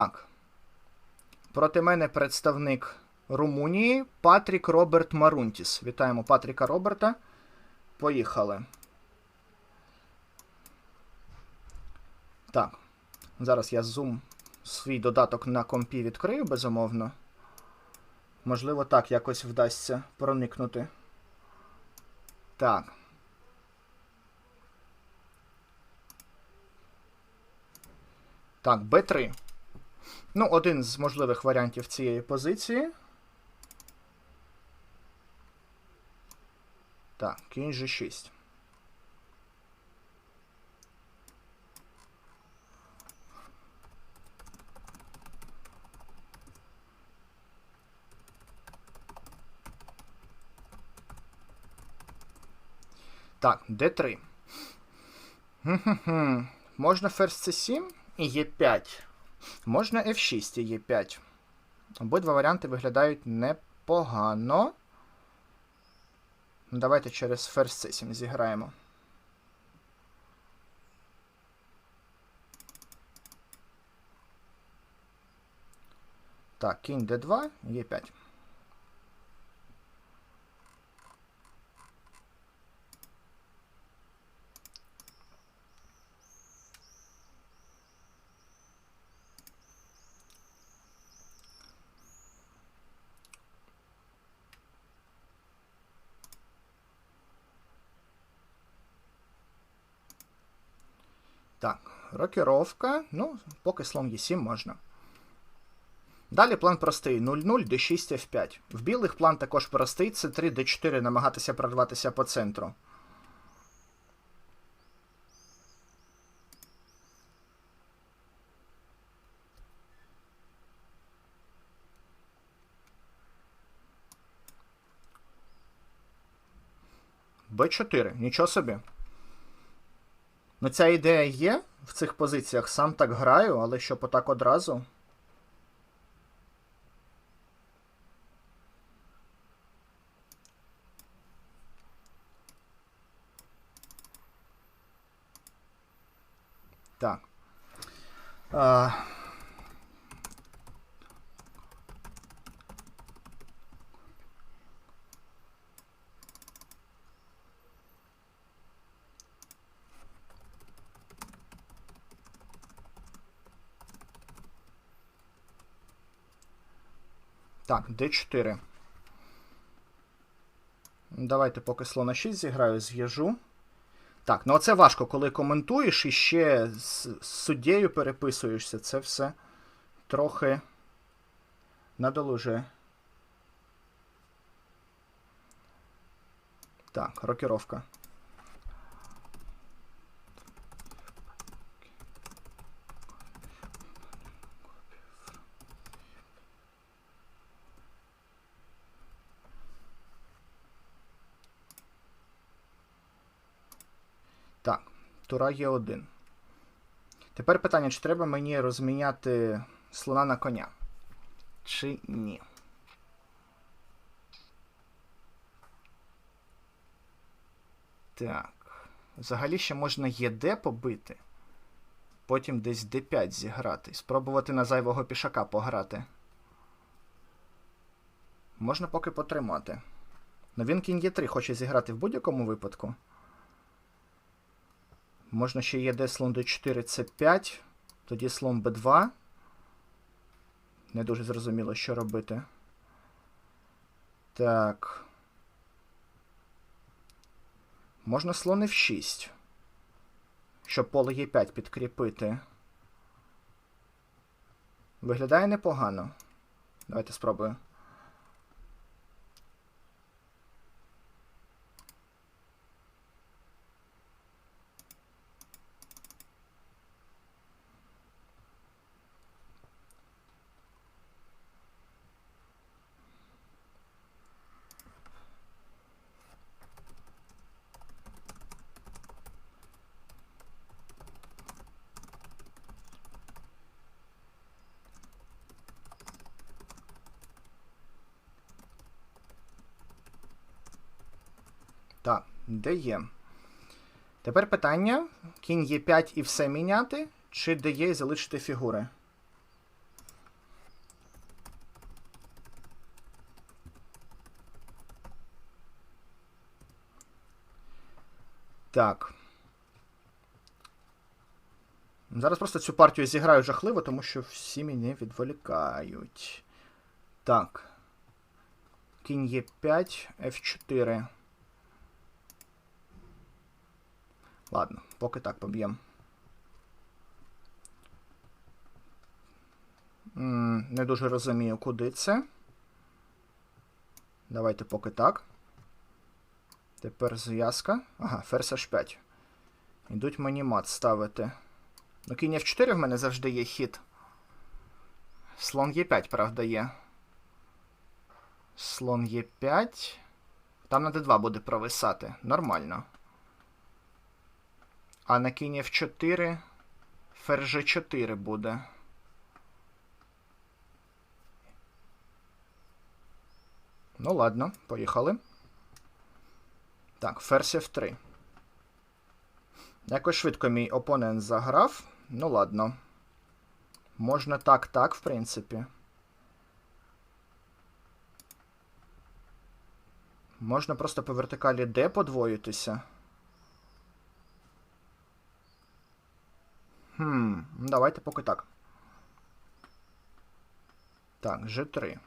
Так. Проти мене представник Румунії Патрік Роберт Марунтіс. Вітаємо Патріка Роберта. Поїхали. Так. Зараз я Zoom свій додаток на компі відкрию, безумовно. Можливо, так якось вдасться проникнути. Так. Так, Б3. Ну, один з можливих варіантів цієї позиції. Так, кінь G6. Так, Д3. Можна ферзь С7 і Е5. Можна F6 і E5. Обидва варіанти виглядають непогано. Ну, Давайте через ферзь C7 зіграємо. Так, кінь d2, Е5. Так, рокіровка. Ну, поки слон Е7 можна. Далі план простий: 0-0, d6, f5. В білих план також простий, c 3 d4 намагатися прорватися по центру. Б4, нічого собі. Ну, ця ідея є в цих позиціях. Сам так граю, але щоб отак одразу. Так. А... Так, d4. Давайте поки слона 6 зіграю, з'їжу. Так, ну оце важко, коли коментуєш і ще з суддєю переписуєшся. Це все трохи надолужує. Так, рокіровка. Так, тура є 1 Тепер питання, чи треба мені розміняти слона на коня? Чи ні? Так. Взагалі ще можна ЄД побити. Потім десь d5 зіграти. Спробувати на зайвого пішака пограти. Можна поки потримати. Ну він кінь Е3 хоче зіграти в будь-якому випадку. Можна ще є де слон d4, c5. Тоді слон b2. Не дуже зрозуміло, що робити. Так. Можна слон f6. Щоб поле e5 підкріпити. Виглядає непогано. Давайте спробую. Де є? Тепер питання: кінь є 5 і все міняти, чи дає є залишити фігури? Так. Зараз просто цю партію зіграю жахливо, тому що всі мене відволікають. Так. Кінь Е5, F4. Ладно, поки так поб'ємо. Не дуже розумію, куди це. Давайте поки так. Тепер зв'язка. Ага, ферзь H5. Ідуть мені мат ставити. Ну, кінь F4 в мене завжди є хід. Слон Е5, правда, є. Слон Е5. Там на d2 буде провисати. Нормально. А на кінь F4 ферзь G4 буде. Ну, ладно, поїхали. Так, ферзь F3. Якось швидко мій опонент заграв. Ну, ладно. Можна так, так, в принципі. Можна просто по вертикалі D подвоїтися. Хм, ну давайте поки так. Так, G3.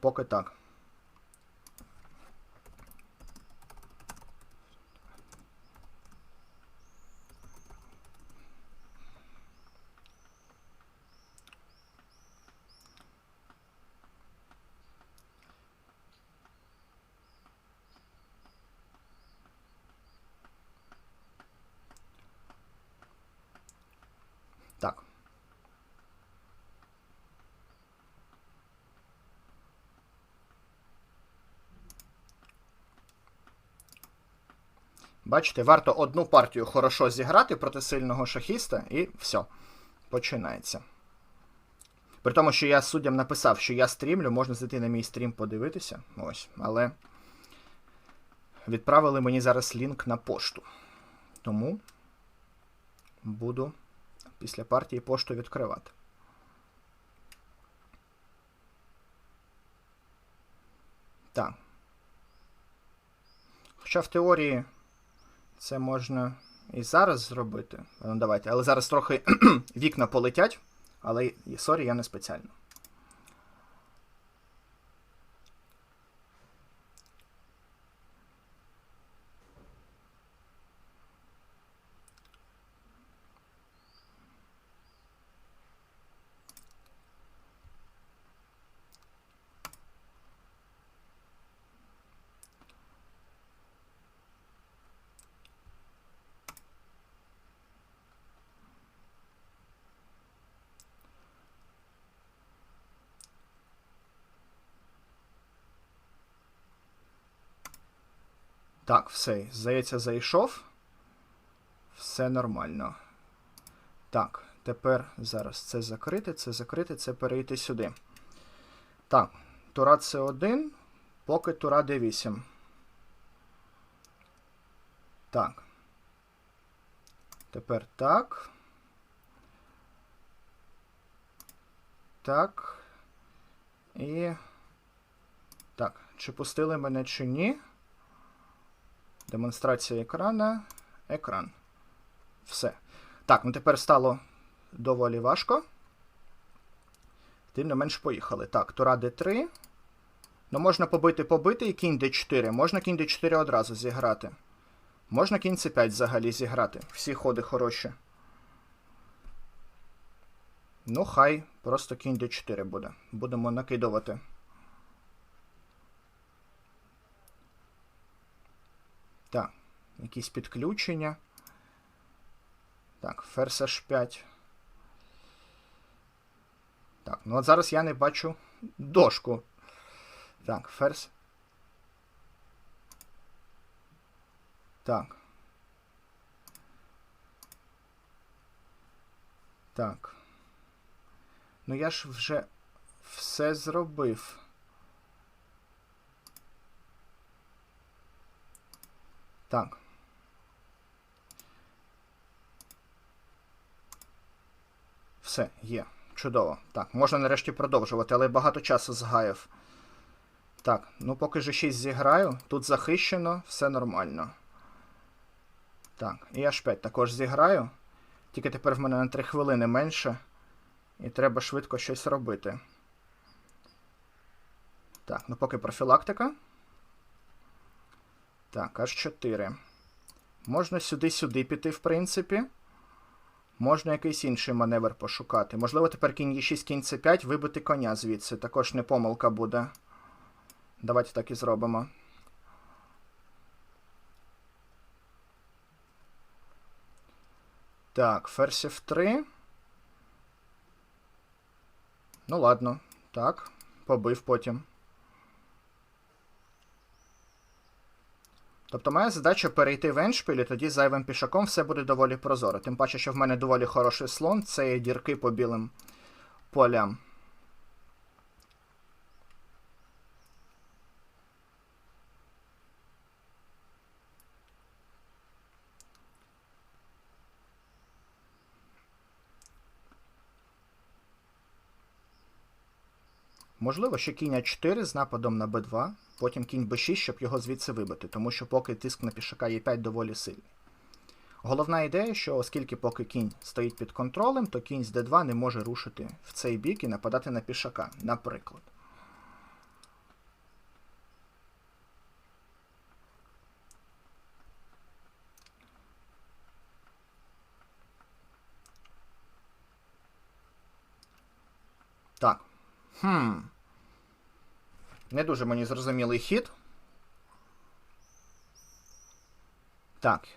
Поки так. Так. Бачите, варто одну партію хорошо зіграти проти сильного шахіста, і все. Починається. При тому, що я суддям написав, що я стрімлю, можна зайти на мій стрім подивитися. Ось, але відправили мені зараз лінк на пошту. Тому буду після партії пошту відкривати. Так. Хоча в теорії це можна і зараз зробити. Ну, давайте. Але зараз трохи вікна полетять. Але, сорі, я не спеціально. Так, все. Здається, зайшов. Все нормально. Так, тепер зараз це закрити, це закрити, це перейти сюди. Так, тура С1, поки тура Д8. Так. Тепер так. Так. І. Так. Чи пустили мене, чи ні? Демонстрація екрана. Екран. Все. Так, ну тепер стало доволі важко. Тим не менш поїхали. Так, тура d3. Ну, можна побити побити і кінь d4. Можна кінь d4 одразу зіграти. Можна кінь c5 взагалі зіграти. Всі ходи хороші. Ну, хай просто кінь d4 буде. Будемо накидувати. Так, якісь підключення. Так, ферзь H5. Так, ну от зараз я не бачу дошку. Так, ферзь. Так. Так. Ну я ж вже все зробив. Так. Все, є. Чудово. Так, можна нарешті продовжувати, але багато часу згаяв. Так, ну поки ж 6 зіграю. Тут захищено, все нормально. Так, і H5 також зіграю. Тільки тепер в мене на 3 хвилини менше. І треба швидко щось робити. Так, ну поки профілактика. Так, H4. Можна сюди-сюди піти, в принципі. Можна якийсь інший маневр пошукати. Можливо, тепер кінь Е6, кінь С5, вибити коня звідси. Також не помилка буде. Давайте так і зробимо. Так, ферзь F3. Ну, ладно. Так, побив потім. Тобто моя задача перейти в еншпіль, і тоді зайвим пішаком все буде доволі прозоро. Тим паче, що в мене доволі хороший слон, це є дірки по білим полям. Можливо, що кінь А4 з нападом на Б2, потім кінь Б6, щоб його звідси вибити, тому що поки тиск на пішака Е5 доволі сильний. Головна ідея, що оскільки поки кінь стоїть під контролем, то кінь з Д2 не може рушити в цей бік і нападати на пішака, наприклад. Так. Хм. Не дуже мені зрозумілий хід. Так.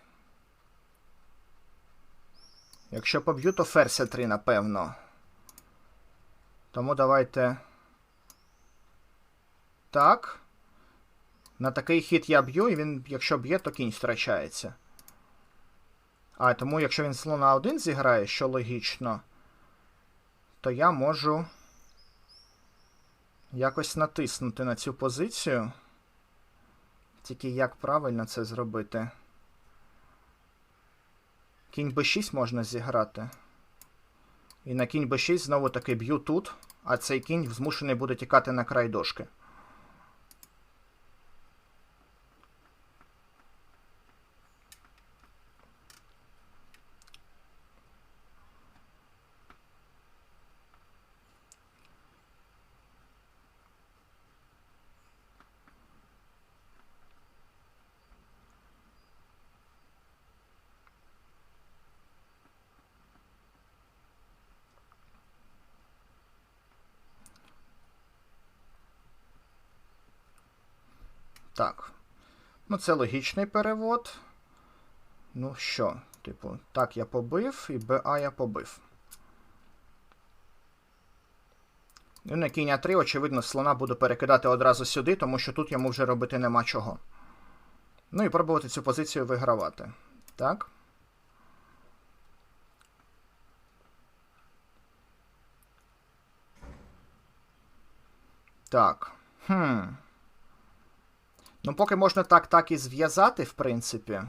Якщо поб'ю, то ферзь 3, напевно. Тому давайте. Так. На такий хід я б'ю, і він, якщо б'є, то кінь втрачається. А, тому якщо він слона 1 зіграє, що логічно, то я можу якось натиснути на цю позицію. Тільки як правильно це зробити? Кінь b6 можна зіграти. І на кінь b6 знову таки б'ю тут, а цей кінь змушений буде тікати на край дошки. Так. Ну, це логічний перевод. Ну що, типу, так я побив, і БА я побив. Ну, на кінь А3, очевидно, слона буду перекидати одразу сюди, тому що тут йому вже робити нема чого. Ну і пробувати цю позицію вигравати. Так. Так. Хм. Ну, поки можна так так і зв'язати, в принципі.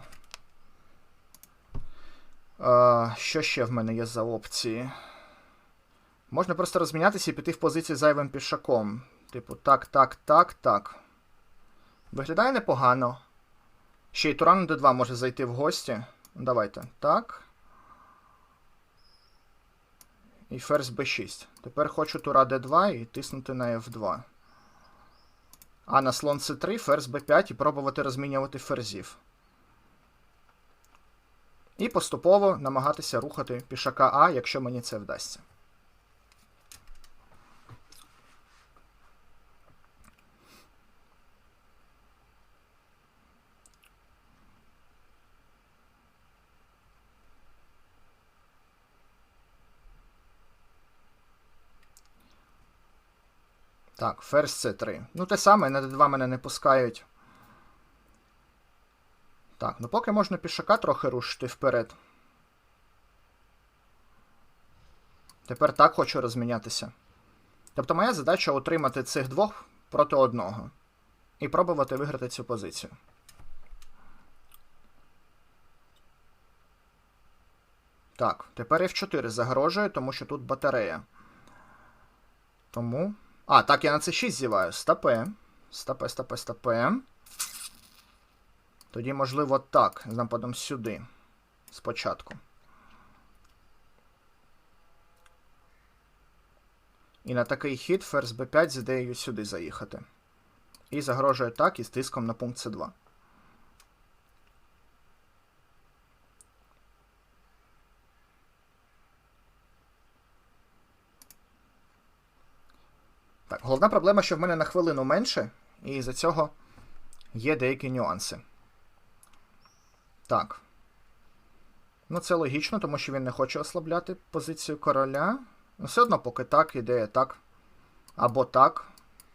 Е, Що ще в мене є за опції? Можна просто розмінятися і піти в позицію зайвим пішаком. Типу, так, так, так, так. Виглядає непогано. Ще й Туран Д2 може зайти в гості. Давайте. Так. І ферзь b6. Тепер хочу тура d2 і тиснути на f2. А на слон c3, ферзь b5 і пробувати розмінювати ферзів. І поступово намагатися рухати пішака А, якщо мені це вдасться. Так, ферзь c3. Ну, те саме, на d2 мене не пускають. Так, ну поки можна пішака трохи рушити вперед. Тепер так хочу розмінятися. Тобто моя задача отримати цих двох проти одного. І пробувати виграти цю позицію. Так, тепер F4 загрожує, тому що тут батарея. Тому. А, так, я на це 6 зіваю. Стопе. Стопе, стопе, стопе. Тоді, можливо, так. З нападом сюди. Спочатку. І на такий хід ферзь b5 з ідеєю сюди заїхати. І загрожує так із тиском на пункт c2. Головна проблема, що в мене на хвилину менше, і за цього є деякі нюанси. Так. Ну, це логічно, тому що він не хоче ослабляти позицію короля. Ну, все одно, поки так, ідея так. Або так.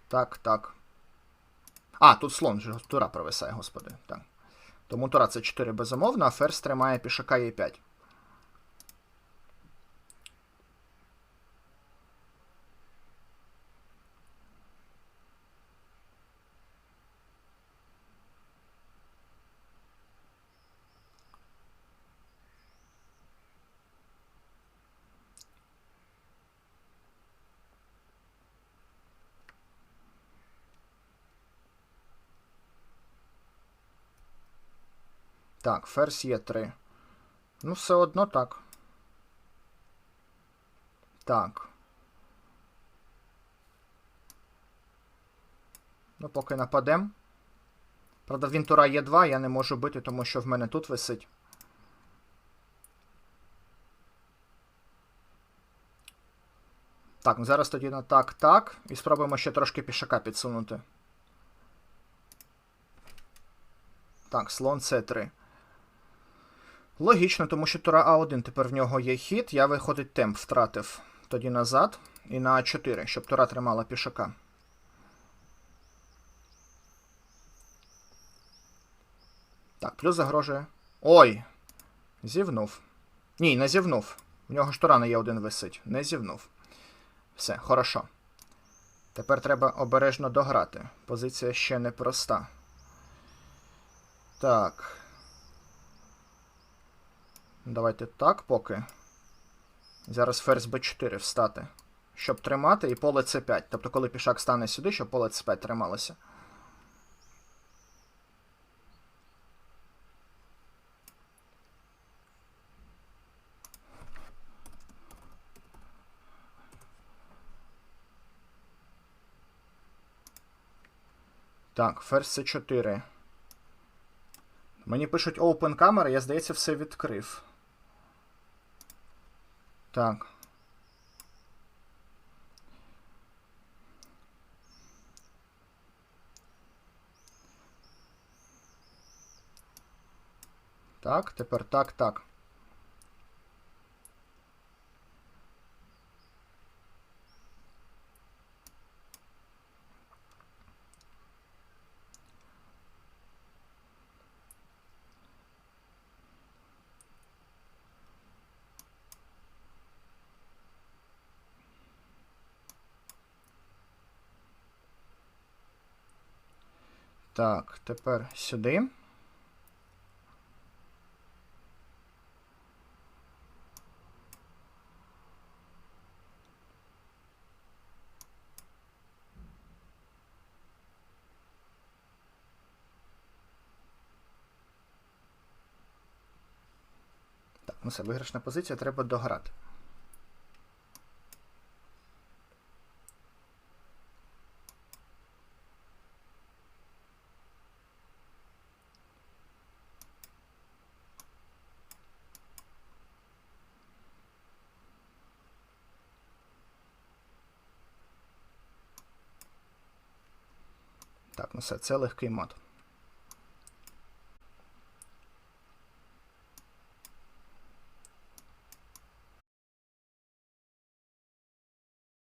Так, так. А, тут слон тура провисає, господи. Так. Тому тура це 4 безумовно, а ферзь тримає пішака Е5. Так, ферзь є 3. Ну, все одно так. Так. Ну, поки нападем. Правда, він тура є 2, я не можу бити, тому що в мене тут висить. Так, ну зараз тоді на так, так. І спробуємо ще трошки пішака підсунути. Так, слон С3. Логічно, тому що тура А1 тепер в нього є хід. Я виходить темп втратив тоді назад. І на А4, щоб тура тримала пішака. Так, плюс загрожує. Ой! Зівнув. Ні, не зівнув. В нього ж тура на Е1 висить. Не зівнув. Все, хорошо. Тепер треба обережно дограти. Позиція ще не проста. Так. Давайте так поки. Зараз ферзь b4 встати. Щоб тримати, і поле c5. Тобто, коли пішак стане сюди, щоб поле c5 трималося. Так, ферзь c4. Мені пишуть Open Camera, я, здається, все відкрив. Так. Так, тепер так, так. Так, тепер сюди. Так, ну все, виграшна позиція, треба дограти. Все, це легкий мат.